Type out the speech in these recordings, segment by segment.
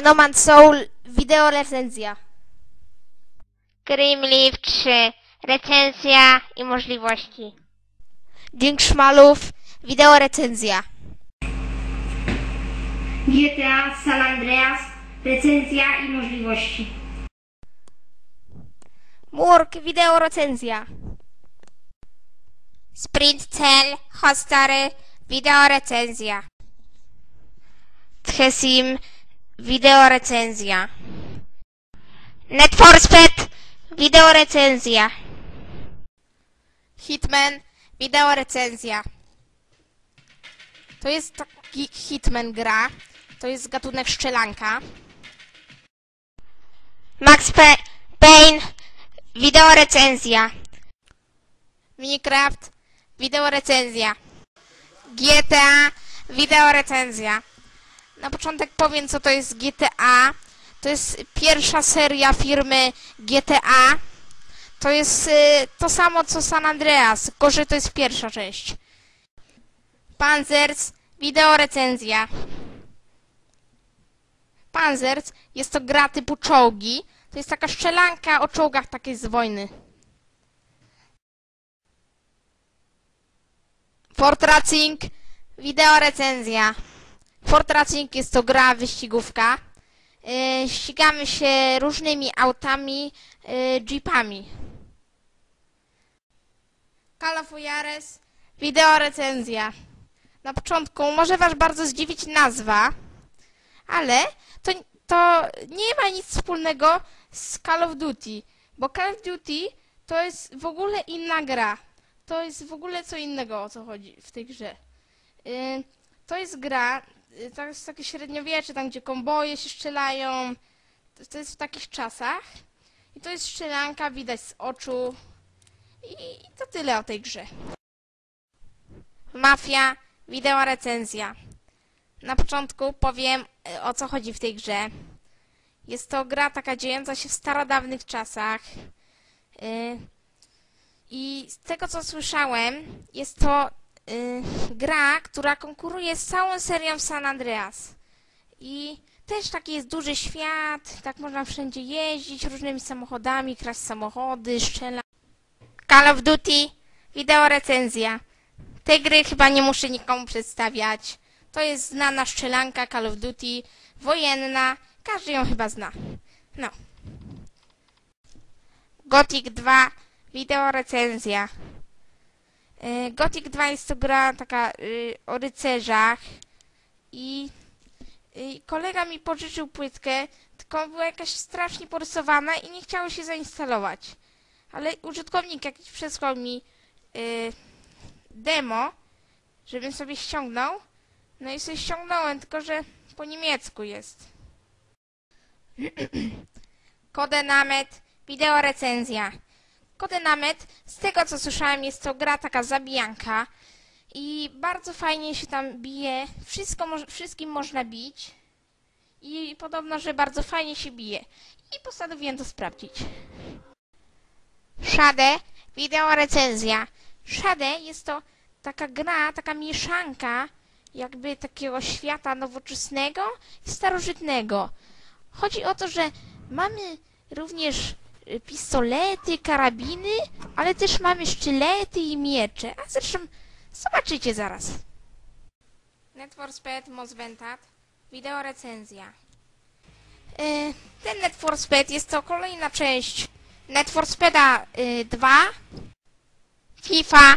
Fenoman Soul, wideo recenzja. Grimleaf 3. Recenzja i możliwości. Dzięk Szmalów, wideo recenzja. GTA San Andreas. Recenzja i możliwości. Murk, wideo recenzja. Sprint Cell Hostary. Wideo recenzja. Tchesim. Wideo recenzja. Net for Speed. Wideo recenzja. Hitman, wideo recenzja. To jest taki Hitman gra. To jest gatunek szczelanka. Max Pe Payne. Wideo recenzja. Minecraft, wideo recenzja. GTA, wideo recenzja. Na początek powiem, co to jest GTA. To jest pierwsza seria firmy GTA. To jest y, to samo, co San Andreas, tylko że to jest pierwsza część. Panzers, wideo recenzja. Panzers jest to gra typu czołgi. To jest taka szczelanka o czołgach takiej z wojny. Fort Racing, wideo Fort Racing jest to gra wyścigówka. Yy, ścigamy się różnymi autami, yy, jeepami. Call of Juarez, wideo recenzja. Na początku może Was bardzo zdziwić nazwa, ale to, to nie ma nic wspólnego z Call of Duty, bo Call of Duty to jest w ogóle inna gra. To jest w ogóle co innego, o co chodzi w tej grze. Yy, to jest gra, to jest takie średniowiecze, tam gdzie komboje się strzelają. To, to jest w takich czasach. I to jest strzelanka, widać z oczu. I, to tyle o tej grze. Mafia, wideo recenzja. Na początku powiem y, o co chodzi w tej grze. Jest to gra taka dziejąca się w starodawnych czasach. Y, I z tego co słyszałem, jest to y, gra, która konkuruje z całą serią San Andreas. I też taki jest duży świat, tak można wszędzie jeździć różnymi samochodami, kraść samochody, strzelać. Call of Duty, wideo recenzja. Tej gry chyba nie muszę nikomu przedstawiać. To jest znana strzelanka Call of Duty, wojenna. Każdy ją chyba zna. No. Gothic 2, wideo recenzja. Y, Gothic 2 jest to gra taka y, o rycerzach i y, kolega mi pożyczył płytkę, tylko była jakaś strasznie porysowana i nie chciało się zainstalować. Ale użytkownik jakiś przesłał mi y, demo, żebym sobie ściągnął. No i sobie ściągnąłem, tylko że po niemiecku jest. Kodenamet, wideo recenzja. Kodenamet, z tego co słyszałem, jest to gra taka zabijanka i bardzo fajnie się tam bije. Wszystko, moż- wszystkim można bić i podobno, że bardzo fajnie się bije. I postanowiłem to sprawdzić. Shade, wideo recenzja. Shade jest to taka gra, taka mieszanka jakby takiego świata nowoczesnego i starożytnego. Chodzi o to, że mamy również pistolety, karabiny, ale też mamy sztylety i miecze. A zresztą zobaczycie zaraz. Net for Speed Most Ventat. Wideo recenzja. Y, Ten Net for Speed jest to kolejna część Net for Speeda y, 2 FIFA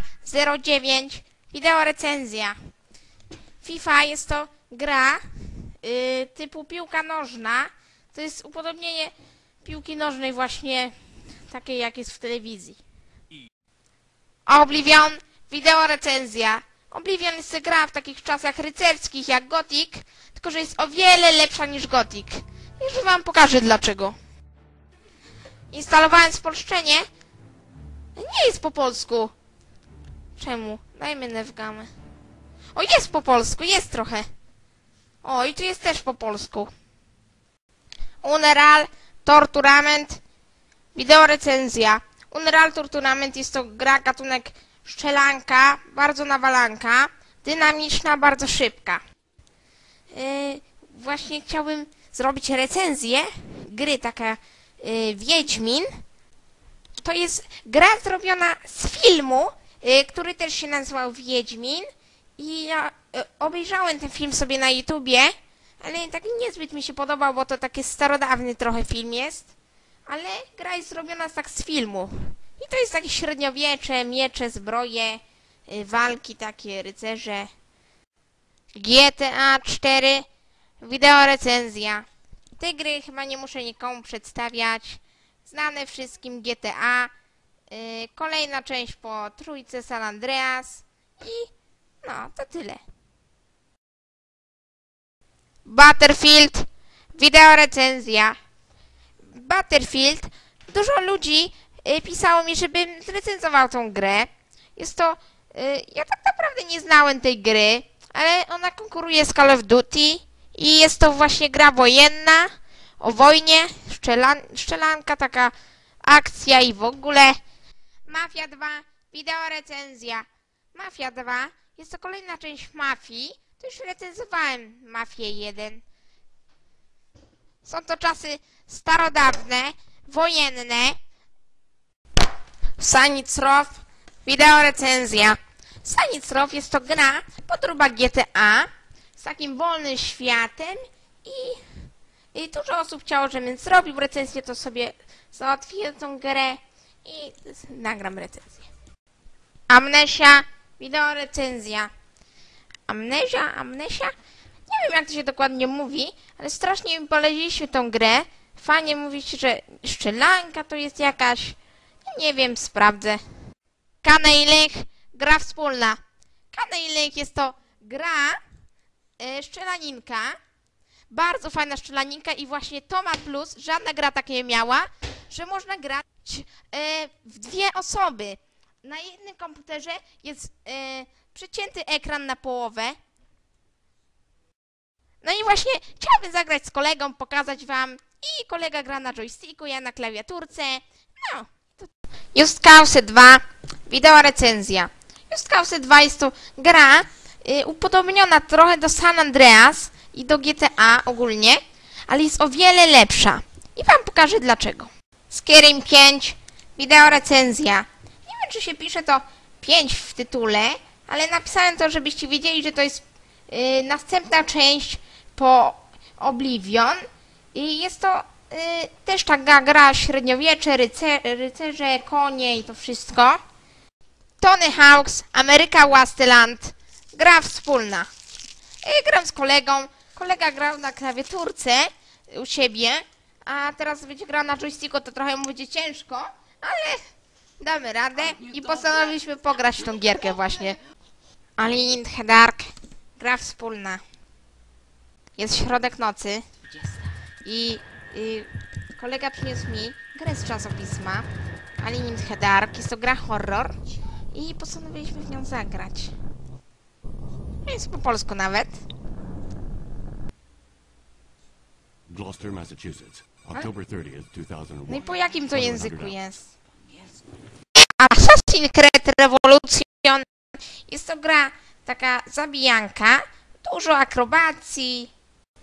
09 Wideo recenzja. FIFA jest to gra y, typu piłka nożna. To jest upodobnienie piłki nożnej właśnie takiej jak jest w telewizji. Oblivion, wideo recenzja. Oblivion jest gra w takich czasach rycerskich jak Gothic, tylko że jest o wiele lepsza niż Gothic. Już wam pokażę dlaczego. Instalowałem spolszczenie. Nie jest po polsku. Czemu? Dajmy nevgamę. O, jest po polsku, jest trochę. O, i tu jest też po polsku. Unreal Torturament Wideo recenzja. Unreal Torturament jest to gra gatunek szczelanka, bardzo nawalanka, dynamiczna, bardzo szybka. Yy, właśnie chciałbym zrobić recenzję gry taka y, Wiedźmin. To jest gra zrobiona z filmu, y, który też się nazywał Wiedźmin. I ja obejrzałem ten film sobie na YouTubie, ale tak niezbyt mi się podobał, bo to taki starodawny trochę film jest. Ale gra jest zrobiona tak z filmu. I to jest takie średniowiecze, miecze, zbroje, y, walki takie, rycerze. GTA 4, wideo recenzja. Tej gry chyba nie muszę nikomu przedstawiać. Znane wszystkim GTA. Y, kolejna część po trójce San Andreas. I no, to tyle. Battlefield, wideo recenzja. Battlefield, dużo ludzi y, pisało mi, żebym zrecenzował tą grę. Jest to, y, ja tak naprawdę nie znałem tej gry, ale ona konkuruje z Call of Duty i jest to właśnie gra wojenna, o wojnie, szczelan, szczelanka, taka akcja i w ogóle. Mafia 2, wideo recenzja. Mafia 2, jest to kolejna część Mafii, już recenzowałem Mafię 1. Są to czasy starodawne, wojenne. Sanicrow, wideo recenzja. Sanicrow jest to gra podróba GTA z takim wolnym światem i, i dużo osób chciało, żebym zrobił recenzję, to sobie załatwiłem tą grę i nagram recenzję. Amnesia, wideo recenzja. Amnesia? Nie wiem jak to się dokładnie mówi, ale strasznie mi poleciliśmy tą grę. Fajnie mówić, że szczelanka to jest jakaś... Nie wiem, sprawdzę. Kanejlek, gra wspólna. Kanejlek jest to gra, e, szczelaninka. Bardzo fajna szczelaninka i właśnie to ma plus, żadna gra tak nie miała, że można grać e, w dwie osoby. Na jednym komputerze jest e, przycięty ekran na połowę. No i właśnie chciałabym zagrać z kolegą, pokazać wam. I kolega gra na joysticku, ja na klawiaturce. No. To... Just Cause 2, wideo recenzja. Just Cause 2 jest to gra y, upodobniona trochę do San Andreas i do GTA ogólnie, ale jest o wiele lepsza. I wam pokażę dlaczego. Skyrim 5, wideo recenzja. Nie wiem, czy się pisze to 5 w tytule, ale napisałem to, żebyście wiedzieli, że to jest y, następna część po Oblivion. I jest to y, też taka gra średniowiecze, ryce, rycerze, konie i to wszystko. Tony Hawks, Ameryka Wasteland, gra wspólna. I gram z kolegą. Kolega grał na klawiaturce u siebie, a teraz będzie grał na joysticku, to trochę mu będzie ciężko, ale damy radę i postanowiliśmy pograć w tą gierkę właśnie. Alien in the Dark, gra wspólna. Jest środek nocy i, i kolega przyniósł mi grę z czasopisma Alien in the Dark. Jest to gra horror i postanowiliśmy w nią zagrać. Jest po polsku nawet. Gloucester, Massachusetts, October 30th, 2001. No i po jakim to 2100 języku jest? Assassin's Creed Revolution jest to gra taka zabijanka, dużo akrobacji.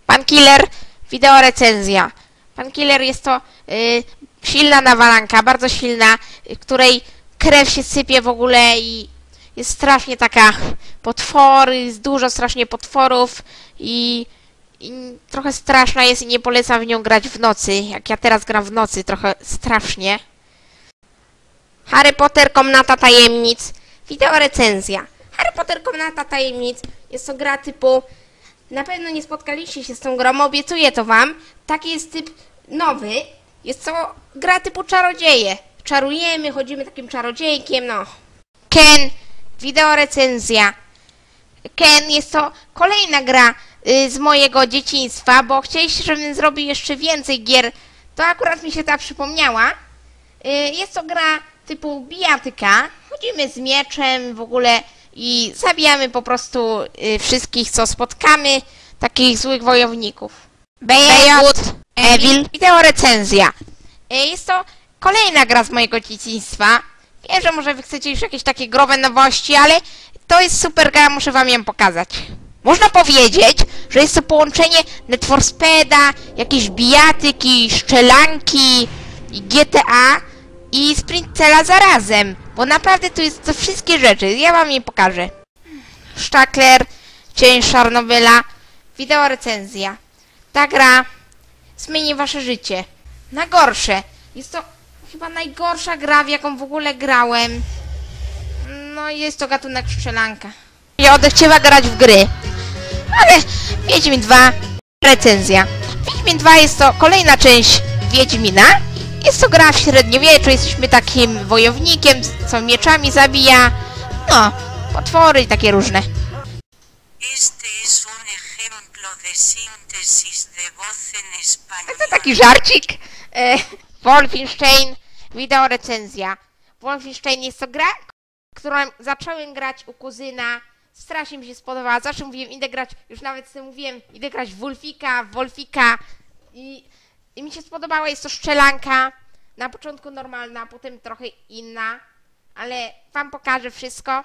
Pan Killer, wideo recenzja. Pan Killer jest to y, silna nawalanka, bardzo silna, y, której krew się sypie w ogóle i jest strasznie taka potwory, jest dużo strasznie potworów i, i trochę straszna jest i nie polecam w nią grać w nocy. Jak ja teraz gram w nocy, trochę strasznie. Harry Potter Komnata Tajemnic. Wideo recenzja. Harry Potter Komnata Tajemnic jest to gra typu... Na pewno nie spotkaliście się z tą grą, obiecuję to wam. Taki jest typ nowy. Jest to gra typu czarodzieje. Czarujemy, chodzimy takim czarodziejkiem, no. Ken. Wideo recenzja. Ken jest to kolejna gra y, z mojego dzieciństwa, bo chcieliście, żebym zrobił jeszcze więcej gier. To akurat mi się ta przypomniała. Y, Jest to gra typu bijatyka. Chodzimy z mieczem w ogóle i zabijamy po prostu y, wszystkich, co spotkamy, takich złych wojowników. Baywood, Evil, wideo recenzja. Y, Jest to kolejna gra z mojego dzieciństwa. Wiem, że może wy chcecie już jakieś takie growe nowości, ale to jest super gra, muszę wam ją pokazać. Można powiedzieć, że jest to połączenie Need for Speeda, jakieś bijatyki, szczelanki, GTA i Sprintcela zarazem. Bo naprawdę tu jest to wszystkie rzeczy. Ja wam je pokażę. Sztakler, Cień Czarnobyla, wideo recenzja. Ta gra zmieni wasze życie. Na gorsze. Jest to chyba najgorsza gra, w jaką w ogóle grałem. No jest to gatunek strzelanka. Ja odechciewa grać w gry. Ale Wiedźmin 2 recenzja. Wiedźmin 2 jest to kolejna część Wiedźmina. Jest to gra w średniowieczu, jesteśmy takim wojownikiem, co mieczami zabija. No, potwory i takie różne. To taki żarcik. E, Wolfenstein, wideo recenzja. Wolfenstein jest to gra, którą zacząłem grać u kuzyna. Strasznie mi się spodobała. Zawsze mówiłem, idę grać, już nawet sobie mówiłem, idę grać w Wolfika, w Wolfika. I, I mi się spodobała, jest to szczelanka. Na początku normalna, potem trochę inna. Ale wam pokażę wszystko.